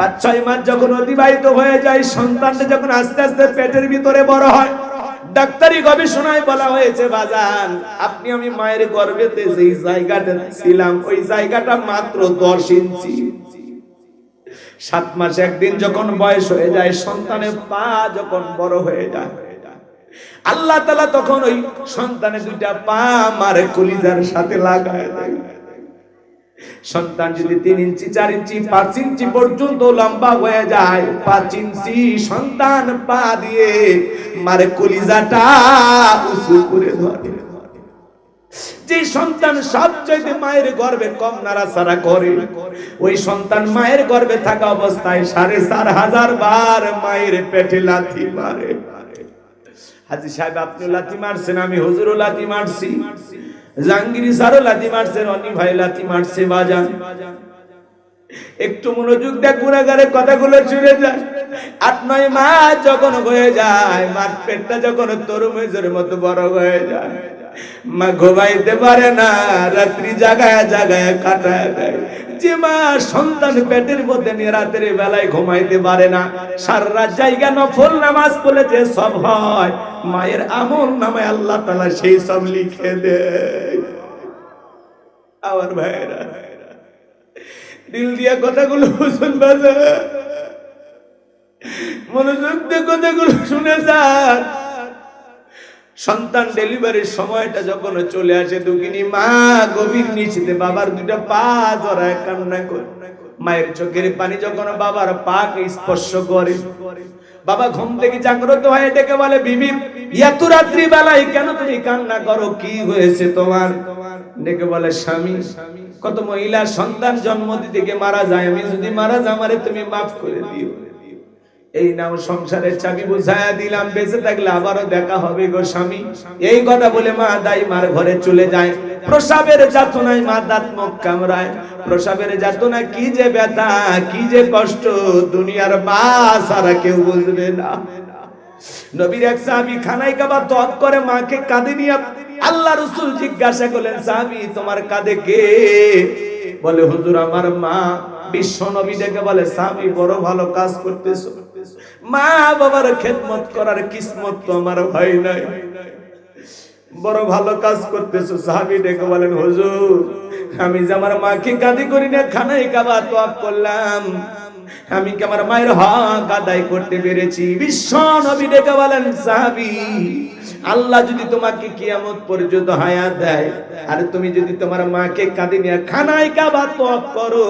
পাঁচ, ছয় মাস যখন অতিবাহিত হয়ে যায়, সন্তানটা যখন আস্তে আস্তে পেটের ভিতরে বড় হয়, ডাক্তারি গবেষণায় বলা হয়েছে, বাজান, আপনি আমি মায়ের গর্ভেতে যেই জায়গাটা ছিলাম, ওই জায়গাটা মাত্র দশ ইঞ্চি। সাত মাস একদিন যখন বয়স হয়ে যায়, সন্তানের পা যখন বড় হয়ে যায়, আল্লাহ তালা তখন ওই সন্তানের দুইটা পা মারে কলিজার সাথে লাগায় দেয়। সন্তান যদি তিন ইঞ্চি, চার ইঞ্চি, পাঁচ ইঞ্চি পর্যন্ত লম্বা হয়ে যায়, পাঁচ ইঞ্চি সন্তান পা দিয়ে মারে কলিজাটা উঁচু করে ধরে যে সন্তান সবচাইতে মায়ের গর্ভে কম নাড়াচাড়া করে, ওই সন্তান মায়ের গর্ভে থাকা অবস্থায় সাড়ে চার হাজার বার মায়ের পেটে লাথি মারে। হাজি সাহেব আপনি লাথি মারছেন, আমি হুজুরও লাথি মারছি মারছি। জাঙ্গিরি স্যারও লাথি মারছেন অনি ভাই লাথি মারছে, বাজান। একটু মনোযোগ দেখ গুণাগারে কথাগুলো ছুড়ে যায় আট, নয় মাস যখন হয়ে যায়, মার পেটটা যখন তরুমেজের মতো বড় হয়ে যায়, মা ঘুমাইতে পারে না, রাত্রি জাগায় জাগায় কাটায় দেয়। যে মা সন্তান পেটের মধ্যে নিয়ে রাতের বেলায় ঘুমাইতে পারে না, সারা রাত জায়গা নফল নামাজ পড়লে যে সব হয়, মায়ের আমল নামে আল্লাহ তালা সেই সব লিখে দেয়। আমার ভাইরা দিল দিয়া কথাগুলো শুন বাজা। মনোযোগ দিয়ে কথাগুলো শুনে যান সন্তান ডেলিভারির সময়টা যখন চলে আসে, দুঃখিনী মা, গভীর নিচিতে বাবার দুটা পা জড়ায় কান্না করে। মায়ের চোখের পানি যখন বাবার পাকে স্পর্শ করে। বাবা ঘুম থেকে জাগ্রত হয়ে ডেকে বলে, বিবি, এত রাত্রি বেলায় কেন তুমি কান্না করো? কি হয়েছে তোমার? ডেকে বলে, স্বামী, কত মহিলা সন্তান জন্ম দিতে মারা যায়। আমি যদি মারা যা আমারে তুমি মাফ করে দিও। এই নাও সংসারের চাবি বুঝায়া দিলাম, বেঁচে থাকলে আবারও দেখা হবে গো স্বামী। এই কথা বলে মা দাই মার ঘরে চলে যায়। প্রসাবের যাতনায় মা দাঁত মুখ কামড়ায়। প্রসাবের যাতনা কি যে ব্যথা, কি যে কষ্ট, দুনিয়ার মা সারা কেউ বুঝবে না। নবীর এক সাহাবী খানায় কাবা তপ করে মাকে কাঁদে নিয়ে আল্লাহ রসুল জিজ্ঞাসা করলেন, সাহাবী, তোমার কাঁদে কে? বলে, হুজুর, আমার মা। বিশ্ব নবী ডেকে বলে স্বামী বড় ভালো কাজ করতেছো। মা বাবার খেদমত করার কিসমত তো আমার হয় নাই। বড় ভালো কাজ করতেছো, সাহাবি ডেকে বলেন, হুজুর, আমি যে আমার মাকে কাঁদি করি না খানাই কাবা তো করলাম। আমি কি আমার মায়ের হক আদায় করতে পেরেছি? বিশ্ব নবী ডেকে বলেন, সাহাবি, আল্লাহ যদি তোমাকে কিয়ামত পর্যন্ত হায়াত দেয়, আর তুমি যদি তোমার মাকে কাঁদি নিয়ে খানাই কাবা তোয়াব করো,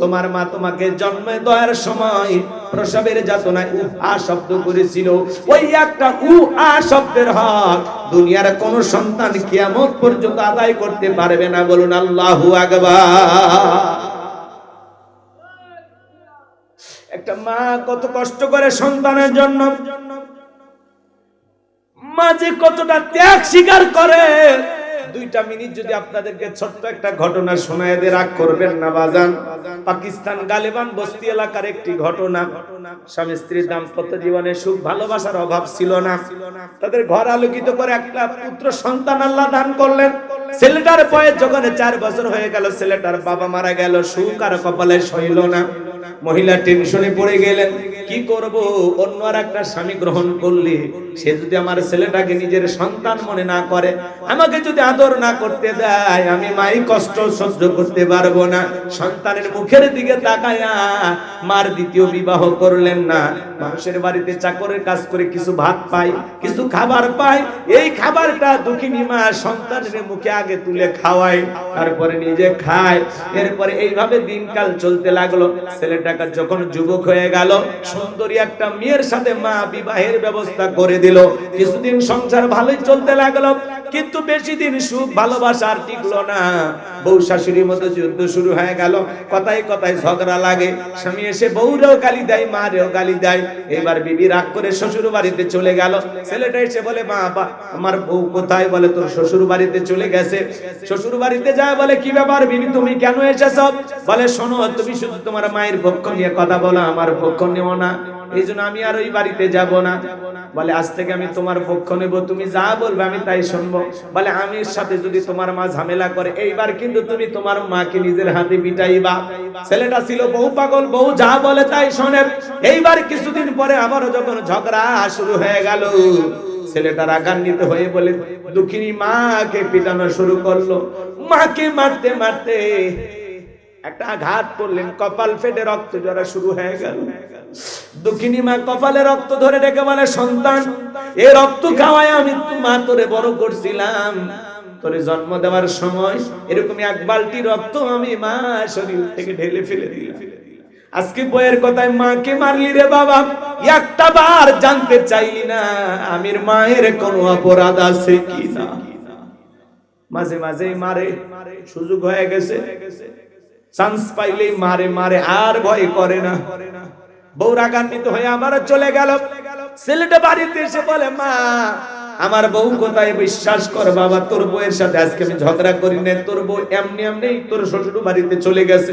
তোমার মা তোমাকে জন্মে দেওয়ার সময় প্রসবের যাতনায় উ আ শব্দ করেছিল। ওই একটা উ আ শব্দের হক দুনিয়ার কোন সন্তান কিয়ামত পর্যন্ত আদায় করতে পারবে না। বলুন, আল্লাহু আকবার। একটা মা কত কষ্ট করে সন্তানের জন্য। মা যে কতটা ত্যাগ স্বীকার করে। দুইটা মিনিট যদি আপনাদেরকে ছোট্ট একটা ঘটনা শোনায় দিয়ে রাগ করবেন না, বাজান। পাকিস্তান গালেবান বস্তি এলাকার একটি ঘটনা। স্বামী স্ত্রীর দাম্পত্য জীবনে সুখ, ভালোবাসার অভাব ছিল না। তাদের ঘর আলোকিত করে একটা পুত্র সন্তান আল্লাহ দান করলেন। ছেলেটার বয়স যখন চার বছর হয়ে গেল, ছেলেটার বাবা মারা গেল, সুখ আর কপালে সইল না। মহিলা টেনশনে পড়ে গেলেন, কি করব? অন্য আর একটা স্বামী গ্রহণ করলে, সে যদি আমার ছেলেটাকে নিজের সন্তান মনে না করে, আমাকে যদি আদর না করতে দেয়, আমি মাই কষ্ট সহ্য করতে পারব না। সন্তানের মুখের দিকে তাকায়া মার দ্বিতীয় বিবাহ করলেন না। মানুষের বাড়িতে চাকরের কাজ করে কিছু ভাত পাই, কিছু খাবার পাই, এই খাবারটা দুঃখিনী মা সন্তানের মুখে আগে তুলে খাওয়ায়, তারপরে নিজে খায়। এরপরে এইভাবে দিনকাল চলতে লাগল। ছেলেটাকে যখন যুবক হয়ে গেল, সুন্দরী একটা মেয়ের সাথে মা বিবাহের ব্যবস্থা করে দিল। কিছুদিন সংসার ভালোই চলতে লাগল। কিন্তু বেশি দিন সুখ, ভালোবাসা আর টিকলো না। বউ শাশুড়ির মধ্যে যুদ্ধ শুরু হয়ে গেল। কথায় কথায় ঝগড়া লাগে। স্বামী এসে বউরেও গালি দেয়, মারেও গালি দেয়। এবার বিবি রাগ করে শ্বশুর বাড়িতে চলে গেল। ছেলেটা এসে বলে, মা আমার বউ কোথায়? বলে, তোর শ্বশুর বাড়িতে চলে গেছে। শ্বশুর বাড়িতে যায় বলে, কি ব্যাপার বিবি, তুমি কেন এসেছ? বলে, শোনো, তুমি শুধু তোমার মায়ের পক্ষ নিয়ে কথা বলো, আমার পক্ষ নিও না। এই জন্য আমি আর ওই বাড়িতে যাব না। বলে, আজ থেকে আমি তোমার পক্ষ নেব, তুমি যা বলবে আমি তাই শুনব। বলে, আমির সাথে যদি তোমার মা ঝামেলা করে, এইবার কিন্তু তুমি তোমার মাকে নিজের হাতে পিটাইবা ছেলেটা ছিল বউ পাগল বউ যা বলে তাই শোনে। এইবার কিছুদিন পরে আবারও যখন ঝগড়া শুরু হয়ে গেল, ছেলেটা রাগান্বিত হয়ে বলে, দুঃখিনী মাকে পিটানো শুরু করল। মাকে মারতে মারতে একটা আঘাত করলেন, কপাল ফেটে রক্ত ঝরা শুরু হয়ে গেল। দুঃখিনী মা কপালে রক্ত ধরে বলে, সন্তান এই রক্ত খাওয়ায় আমি মা তোরে বড় করছিলাম। তোরে জন্ম দেওয়ার সময় এরকম এক বালতি রক্ত আমি মা শরীর থেকে ঢেলে ফেলে দিলাম। আজকে বইয়ের কথায় মাকে মারলি রে বাবা, একটা বার জানতে চাইলি না আমির মায়ের কোনো অপরাধ আছে কি না মাঝে মাঝে মারে, সুযোগ হয়ে গেছে। চান্স পাইলেই মারে মারে, আর ভয় করে না। বউ রাগান্বিত হয়ে আমার চলে গেল। ছেলেটা বাড়িতে এসে বলে, মা, আমার বউ কোথায়? বিশ্বাস কর বাবা, তোর বউয়ের সাথে আজকে আমি ঝগড়া করি না তোর বউ এমনি এমনি তোর শ্বশুর বাড়িতে চলে গেছে।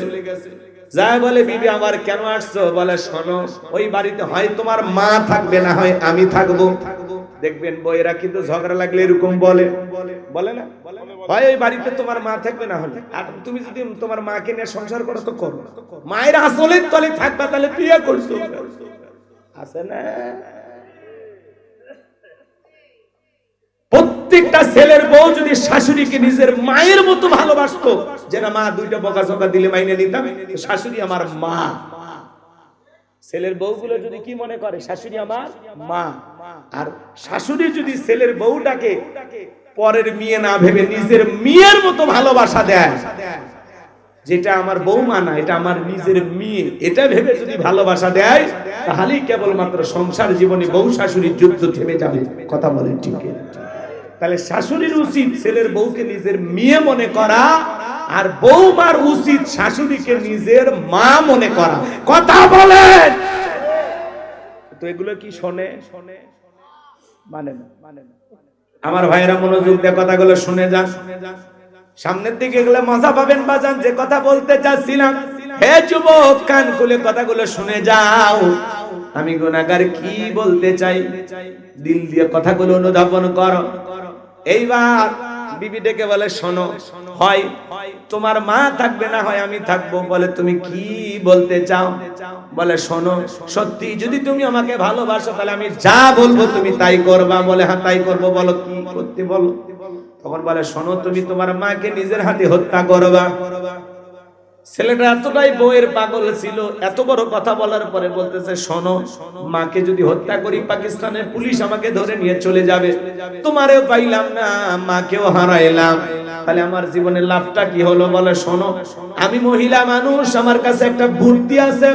যায় বলে, বিবি, আমার কেন আসছো? বলে, শোনো, ওই বাড়িতে হয় তোমার মা থাকবে, না হয় আমি থাকব থাকব। দেখবেন বইয়েরা কিন্তু ঝগড়া লাগলে এরকম বলে। বলে না? হয় ওই বাড়িতে তোমার মা থাকবে না হলে? আর তুমি যদি তোমার মাকে নিয়ে সংসার করো তো করো মায়ের তলে থাকবা, তাহলে বিয়ে করছ আছে না? প্রত্যেকটা ছেলের বউ যদি শাশুড়িকে নিজের মায়ের মতো ভালোবাসতো যে না মা দুইটা বকা চকা দিলে মাইনে নিতাম, শাশুড়ি আমার মা। ছেলের বউগুলো যদি কি মনে করে শাশুড়ি আমার মা। আর শাশুড়ি যদি ছেলের বউটাকে পরের মেয়ে না ভেবে নিজের মেয়ের মতো ভালোবাসা দেয় যেটা আমার বৌমা না এটা আমার নিজের মেয়ে এটা ভেবে যদি ভালোবাসা দেয় তাহলেই কেবলমাত্র সংসার জীবনে বউ শাশুড়ির যুদ্ধ থেমে যাবে। কথা বলেন ঠিক তাহলে শাশুড়ির উচিত ছেলের বউকে নিজের মেয়ে মনে করা আর বৌমার উচিত শাশুড়িকে নিজের মা মনে করা। কথা বলেন! তো এগুলো কি শোনে? শোনে মানে মানে আমার ভাইয়েরা মনোযোগ দিয়ে কথাগুলো শুনে যান। সামনের দিকে গেলে মজা পাবেন বাজান যে কথা বলতে চাচ্ছিলাম। হে যুবক, কান খুলে কথাগুলো শুনে যাও। আমি গুনাগার কি বলতে চাই? দিল দিয়ে কথাগুলো অনুধাবন করো। এইবার বিবি ডেকে বলে, শোনো, হয়, তোমার মা থাকবে না হয় আমি থাকব। বলে, তুমি কি বলতে চাও? বলে, শোনো, সত্যি যদি তুমি আমাকে ভালোবাসো, তাহলে আমি যা বলব তুমি তাই করবা। বলে হ্যাঁ তাই করব। বলো, কি করতে বলো? তখন বলে, শোনো, তুমি তোমার মাকে নিজের হাতে হত্যা করবা। ছেলেটা এতটাই বইয়ের পাগল ছিল, এত বড় কথা বলার পরে বলতেছে, শোনো, মাকে যদি হত্যা করি, পাকিস্তানের পুলিশ আমাকে ধরে নিয়ে চলে যাবে। তোমারেও পাইলাম না, মাকেও হারাইলাম। তাহলে আমার জীবনের লাভটা কি হলো বলে, শোনো। আমি মহিলা মানুষ, আমার কাছে একটা বুদ্ধি আছে।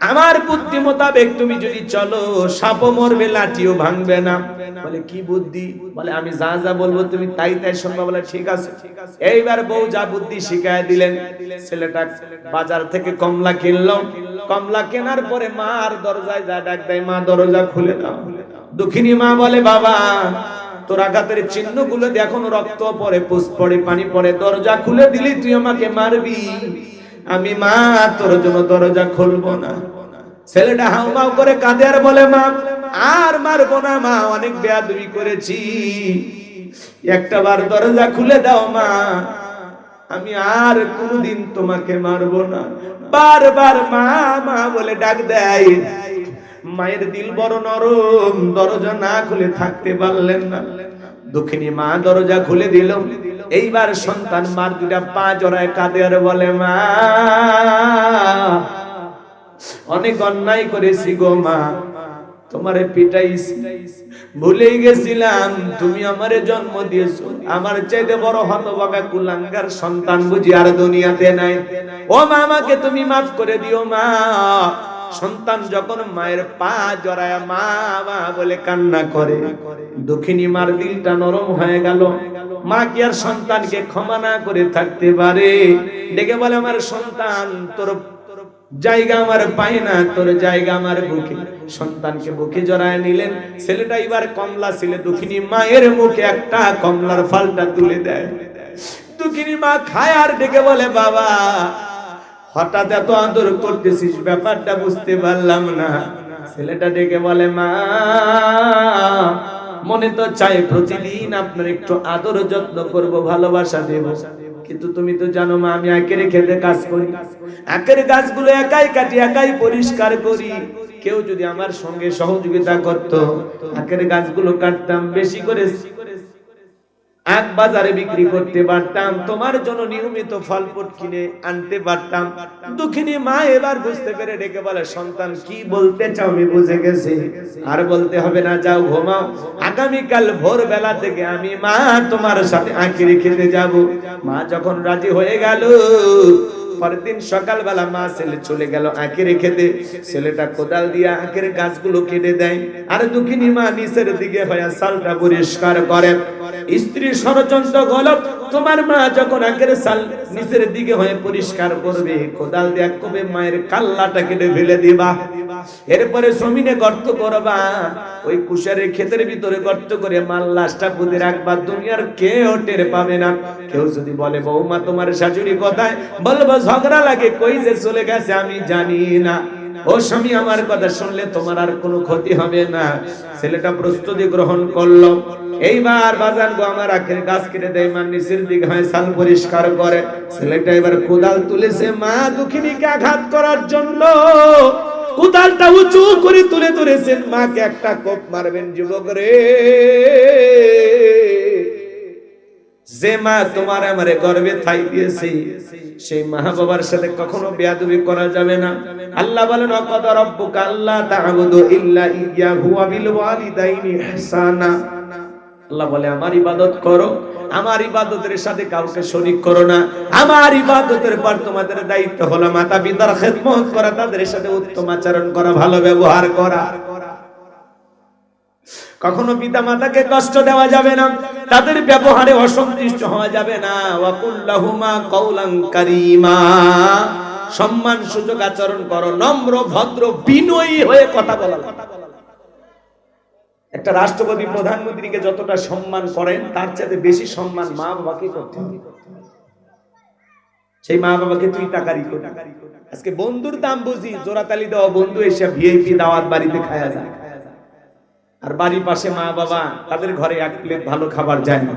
আমার বুদ্ধি মোতাবেক তুমি যদি চলো, সাপও মরবে, লাঠিও ভাঙবে না। বলে, কি বুদ্ধি? বলে, আমি যা যা বলব তুমি তাই তাই শুনবা। বলে, ঠিক আছে। এইবার বউ যা বুদ্ধি শিখায় দিলেন। ছেলেটা বাজার থেকে কমলা কিনলো। কমলা কেনার পরে মার দরজায় যা ডাক দেয়, মা দরজা খুলে দাও। দুঃখিনী মা বলে, বাবা, তোর আঘাতের চিহ্নগুলো এখন রক্ত পরে পুষ পড়ে, পানি পরে দরজা খুলে দিলি তুই আমাকে মারবি। আমি মা, তোর জন্য দরজা খুলবো না। ছেলেটা হাউমাউ করে কাঁদে আর বলে, মা, আর মারবো না, মা, অনেক বেয়াদবি করেছি। একটা বার দরজা খুলে দাও, মা। আমি আর কোনদিন তোমাকে মারবো না। বারবার মা মা বলে, ডাক দেয়। মায়ের দিল বড় নরম, দরজা না খুলে থাকতে পারলেন না। দক্ষিণী মা দরজা খুলে দিল। এইবার সন্তান মার দুটা পা জড়ায় কাঁদে আর বলে, মা, অনেক অন্যায় করেছি গো মা, তোমারে পিটাইছি। ভুলেই গেছিলাম, তুমি আমারে জন্ম দিয়েছ। আমার চাইতে বড় হতভাগা কুলাঙ্গার সন্তান বুঝি আর দুনিয়াতে নাই। ও মা, আমাকে তুমি মাফ করে দিও মা। সন্তান যখন মায়ের পা জড়ায় মা মা বলে কান্না করে দক্ষিণী মার দিলটা নরম হয়ে গেল। মা কি আর সন্তানকে ক্ষমা না করে থাকতে পারে? ডেকে বলে, আমার সন্তান, তোর জায়গা আমার পাই না, তোর জায়গা আমার বুকে। সন্তানকে বুকে জড়ায় নিলেন। ছেলেটা এবার কমলা ছিল, দুঃখিনী মায়ের মুখে একটা কমলার ফালটা তুলে দেয়। দুঃখিনী মা খায় আর ডেকে বলে, বাবা হঠাৎ এত আদর করতেছিস, ব্যাপারটা বুঝতে পারলাম না। ছেলেটা ডেকে বলে, মা, মনে তো চাই প্রতিদিন আপনার একটু আদর যত্ন করব, ভালোবাসা দেব। কিন্তু তুমি তো জানো, মা, আমি একের খেতে কাজ করি। একের গাছগুলো একাই কাটি, একাই পরিষ্কার করি। কেউ যদি আমার সঙ্গে সহযোগিতা করত, একের গাছগুলো কাটতাম, বেশি করে এক বাজারে বিক্রি করতে পারতাম, তোমার জন্য নিয়মিত ফল ফুট কিনে আনতে পারতাম। দুঃখিনী মা এবার বুঝতে পেরে ডেকে বলে, সন্তান, কি বলতে চাও? আমি বুঝে গেছি। আর বলতে হবে না, যাও ঘুমাও। আগামীকাল ভোর বেলা থেকে আমি মা তোমার সাথে আঁকি রেখে যাব। মা যখন রাজি হয়ে গেল পরের দিন সকালবেলা মা ছেলে চলে গেল আঁকের খেতে ছেলেটা কোদাল দিয়ে আঁকের গাছগুলো কেটে দেয়। আর দুঃখিনী মা, নিচের দিকে হয়ে সালটা পরিষ্কার করে। স্ত্রী ষড়যন্ত্র গলপ তোমার মা যখন আঁকের সাল নিচের দিকে হয়ে পরিষ্কার করবে, কোদাল দিয়ে কবে মায়ের কাল্লাটা কেটে ফেলে দিবা? এরপরে জমিনে গর্ত করবা। ওই কুশারের ক্ষেতের ভিতরে গর্ত করে মাল লাশটা পুঁতে রাখবা। দুনিয়ার কেউ টের পাবে না। কেউ যদি বলে, বৌমা, তোমার শাশুড়ি কথায়? বলব ঝগড়া লাগে, কই যে চলে গেছে আমি জানি না। ও স্বামী, আমার কথা শুনলে তোমার আর কোনো ক্ষতি হবে না। ছেলেটা প্রস্তুতি গ্রহণ করল। এইবার বাজার গো আমার আখের গাছ কেটে দেয়, মা নিচের দিকে হয় সাল পরিষ্কার করে। ছেলেটা এবার কোদাল তুলেছে, মা দুঃখিনীকে আঘাত করার জন্য। কোদালটা উঁচু করে তুলে ধরেছেন, মাকে একটা কোপ মারবেন, যুবক রে। যে মা তোমার আমারে গর্বে থাই দিয়েছে, সেই মা বাবার সাথে কখনো বেয়াদবি করা যাবে না। আল্লাহ বলেন, অকদ রব্বুকা আল্লাহ তা'বুদু ইল্লা ইয়াহু ওয়া বিল ওয়ালিদাইনি ইহসানা। আল্লাহ বলে, আমার ইবাদত করো, আমার ইবাদতের সাথে কাউকে শরীক করো না। আমার ইবাদতের পর তোমাদের দায়িত্ব হলো মাতা পিতার খেদমত করা, তাদের সাথে উত্তম আচরণ করা, ভালো ব্যবহার করা। কখনো পিতা মাতাকে কষ্ট দেওয়া যাবে না, তাদের ব্যবহারে অসন্তুষ্ট হওয়া যাবে না। ওয়াকুল্লাহুমা কওলান কারীমা। সম্মান সুযোগ আচরণ করো, নম্র, ভদ্র, বিনয়ী হয়ে কথা বলা। একটা রাষ্ট্রপতি, প্রধানমন্ত্রীকে যতটা সম্মান করেন, তার চাইতে বেশি সম্মান মা বাবাকে করতে হবে। সেই মা বাবাকে তুই টাকারি কর। আজকে বন্ধুর দাম বুঝি জোরাতালি দেওয়া বন্ধু এসে ভিআইপি দাওয়াত বাড়িতে খায়া যায়। আর বাড়ির পাশে মা বাবা তাদের ঘরে এক প্লেট ভালো খাবার যায় না।